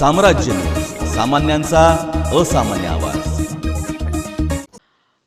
साम्राज्य. सामान्यांचा असामान्य आवाज.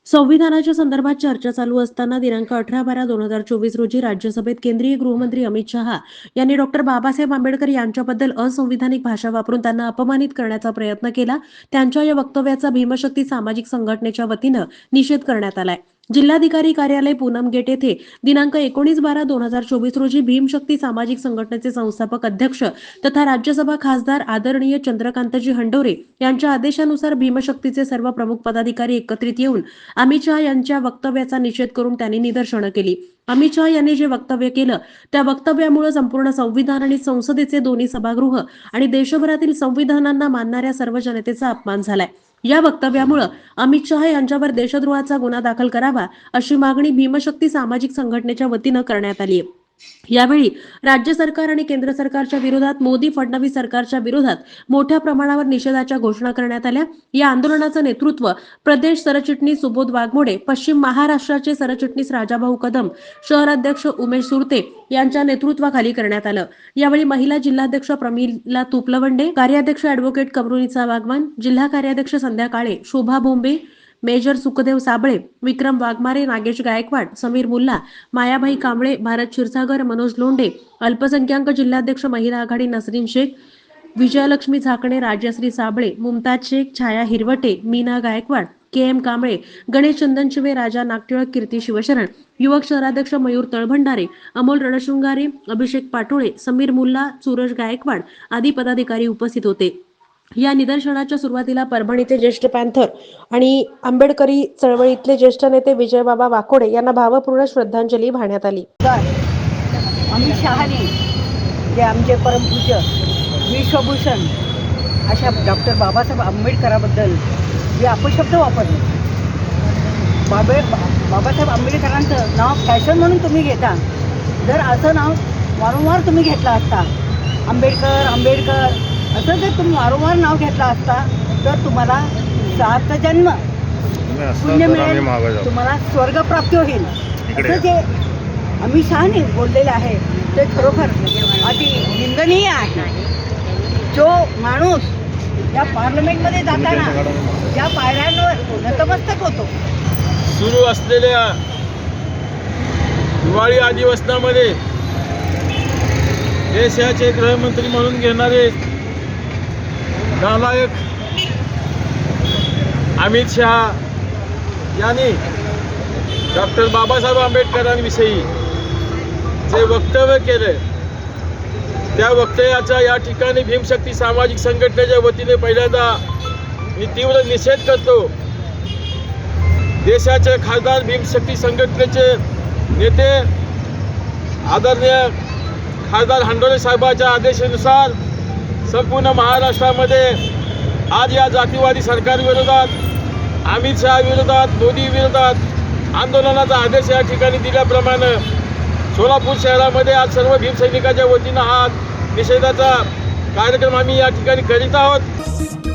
संविधानाच्या संदर्भात चर्चा चालू असताना दिनांक अठरा बारा दोन हजार चोवीस रोजी राज्यसभेत केंद्रीय गृहमंत्री अमित शहा यांनी डॉक्टर बाबासाहेब आंबेडकर यांच्याबद्दल असंविधानिक भाषा वापरून त्यांना अपमानित करण्याचा प्रयत्न केला. त्यांच्या या वक्तव्याचा भीमशक्ती सामाजिक संघटनेच्या वतीनं निषेध करण्यात आलाय. जिल्हाधिकारी कार्यालय पूनम गेट येथे दिनांक एकोणीस बारा दोन हजार चोवीस रोजी भीमशक्ती सामाजिक संघटनेचे संस्थापक अध्यक्ष तथा राज्यसभा खासदार आदरणीय चंद्रकांतजी हंडोरे यांच्या आदेशानुसार भीमशक्तीचे सर्व प्रमुख पदाधिकारी एकत्रित येऊन अमित शहा यांच्या वक्तव्याचा निषेध करून त्यांनी निदर्शनं केली. अमित शहा यांनी जे वक्तव्य केलं त्या वक्तव्यामुळे संपूर्ण संविधान आणि संसदेचे दोन्ही सभागृह आणि देशभरातील संविधानांना मानणाऱ्या सर्व जनतेचा अपमान झालाय. या वक्तव्यामुळे अमित शहा यांच्यावर देशद्रोहाचा गुन्हा दाखल करावा अशी मागणी भीमशक्ती सामाजिक संघटनेच्या वतीनं करण्यात आली आहे यावेळी राज्य सरकार आणि केंद्र सरकारच्या विरोधात मोदी फडणवीस सरकारच्या विरोधात मोठ्या प्रमाणावर निषेधाच्या घोषणा करण्यात आल्या. या आंदोलनाचं नेतृत्व प्रदेश सरचिटणीस सुबोध वाघमोडे पश्चिम महाराष्ट्राचे सरचिटणीस राजाभाऊ कदम शहराध्यक्ष उमेश सुरते यांच्या नेतृत्वाखाली करण्यात आलं. यावेळी महिला जिल्हाध्यक्ष प्रमिला तुपलवंडे कार्याध्यक्ष अॅडव्होकेट कमरुनीचा वाघवान जिल्हा कार्याध्यक्ष संध्या काळे शोभा बोंबे मेजर सुखदेव साबळे विक्रम वाघमारे नागेश गायकवाड समीर मुल्ला मायाभाई कांबळे भारत क्षीरसागर मनोज लोंढे अल्पसंख्याक जिल्हाध्यक्ष महिला आघाडी नसरीन शेख विजयलक्ष्मी झाकणे राजश्री साबळे मुमताज शेख छाया हिरवटे मीना गायकवाड के एम कांबळे गणेश चंदन शिवे राजा नागटिळक कीर्ती शिवशरण युवक शहराध्यक्ष मयूर तळभंडारे अमोल रणशृंगारे अभिषेक पाटोळे समीर मुल्ला सूरज गायकवाड आदी पदाधिकारी उपस्थित होते. या निदर्शनाच्या सुरुवातीला परभणीचे ज्येष्ठ पॅन्थर आणि आंबेडकरी चळवळीतले ज्येष्ठ नेते विजयबाबा वाकोडे यांना भावपूर्ण श्रद्धांजली वाहण्यात आली. अमित शहाने जे आमचे परमपूज्य विश्वभूषण अशा डॉक्टर बाबासाहेब आंबेडकराबद्दल जे अपशब्द वापरले. बाबे बाबासाहेब आंबेडकरांचं नाव फॅशन म्हणून तुम्ही घेता. जर असं नाव वारंवार तुम्ही घेतला असता आंबेडकर आंबेडकर असं जर तुम्ही वारंवार नाव घेतला असता तर तुम्हाला सात जन्म पुण्य मिळेल. तुम्हाला स्वर्गप्राप्ती होईल. असं जे अमित शहाने बोललेलं आहे ते खरोखर अति निंदनीय आहे. जो माणूस या पार्लमेंटमध्ये जाताना ज्या पायऱ्यांवर नतमस्तक होतो. सुरू असलेल्या हिवाळी अधिवेशनामध्ये देशाचे गृहमंत्री म्हणून घेणारे नालायक अमित शहा यांनी डॉक्टर बाबासाहेब आंबेडकरांविषयी जे वक्तव्य केले त्या वक्तव्याचा या ठिकाणी भीमशक्ती सामाजिक संघटनेच्या वतीने पहिल्यांदा मी तीव्र निषेध करतो. देशाचे खासदार भीमशक्ती संघटनेचे नेते आदरणीय खासदार हंडोळे साहेबाच्या आदेशानुसार संपूर्ण महाराष्ट्रामध्ये आज या जातीवादी सरकारविरोधात अमित शहा विरोधात मोदी विरोधात आंदोलनाचा आदेश या ठिकाणी दिल्याप्रमाणे सोलापूर शहरामध्ये आज सर्व भीमसैनिकाच्या वतीनं हा निषेधाचा कार्यक्रम आम्ही या ठिकाणी करीत आहोत.